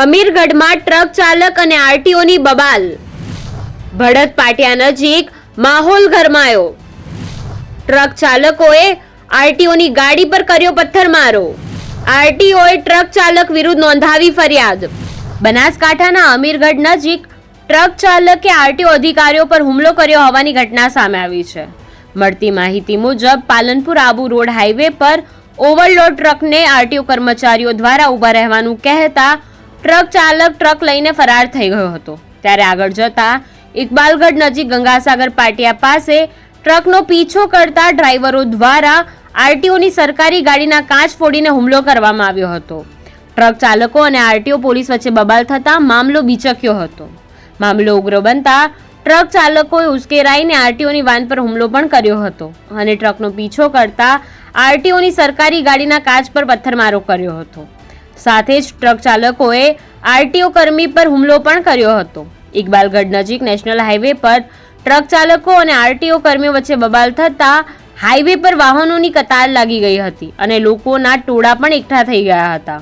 અમીરગઢમાં truck ચાલક અને આરટીઓની બબાલ. ભડત પાટિયા નજીક માહોલ ગરમાયો. ટ્રક ચાલકોએ આરટીઓની ગાડી પર કર્યો પથ્થરમારો. આરટીઓએ ટ્રક ચાલક વિરુદ્ધ નોંધાવી ફરિયાદ. બનાસકાંઠાના અમીરગઢ નજીક ટ્રક ચાલકે આરટીઓ અધિકારીઓ પર હુમલો કર્યો હોવાની ઘટના સામે આવી છે. મળતી માહિતી મુજબ, પાલનપુર આબુ રોડ હાઈવે પર ઓવરલોડ ટ્રકને આરટીઓ કર્મચારીઓ દ્વારા ઊભા રહેવાનું કહેતા ટ્રક ચાલક ટ્રક લઈને ફરાર થઈ ગયો હતો. ત્યારે આગળ જતા ઇકબાલગઢ નજીક ગંગાસાગર પાટિયા પાસે ટ્રકનો પીછો કરતા ડ્રાઈવરો દ્વારા આરટીઓની સરકારી ગાડીના કાચ ફોડીને હુમલો કરવામાં આવ્યો હતો. ટ્રક ચાલકો અને આરટીઓ પોલીસ વચ્ચે બબાલ થતાં મામલો બીચક્યો હતો. મામલો ઉગ્ર બનતા ટ્રક ચાલકોએ ઉશ્કેરાઈને આરટીઓની વાન પર હુમલો પણ કર્યો હતો અને ટ્રકનો પીછો કરતા આરટીઓની સરકારી ગાડીના કાચ પર પથ્થરમારો કર્યો હતો. સાથે જ ટ્રક ચાલકોએ આરટીઓ કર્મી પર હુમલો પણ કર્યો હતો. ઇકબાલગઢ નજીક નેશનલ હાઈવે પર ટ્રક ચાલકો અને આરટીઓ કર્મીઓ વચ્ચે બબાલ થતા હાઈવે પર વાહનોની કતાર લાગી ગઈ હતી અને લોકોના ટોળા પણ એકઠા થઈ ગયા હતા.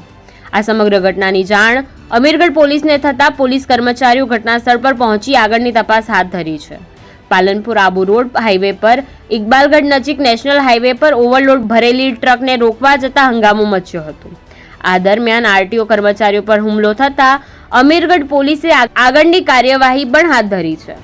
આ સમગ્ર ઘટનાની જાણ અમીરગઢ પોલીસને થતાં પોલીસ કર્મચારીઓ ઘટના સ્થળ પર પહોંચી આગળની તપાસ હાથ ધરી છે. પાલનપુર આબુ રોડ હાઈવે પર ઇકબાલગઢ નજીક નેશનલ હાઈવે પર ઓવરલોડ ભરેલી ટ્રકને રોકવા જતા હંગામો મચ્યો હતો. આ દરમિયાન આરટીઓ કર્મચારીઓ પર હુમલો થતા અમીરગઢ પોલીસે આગળની કાર્યવાહી પણ હાથ ધરી છે.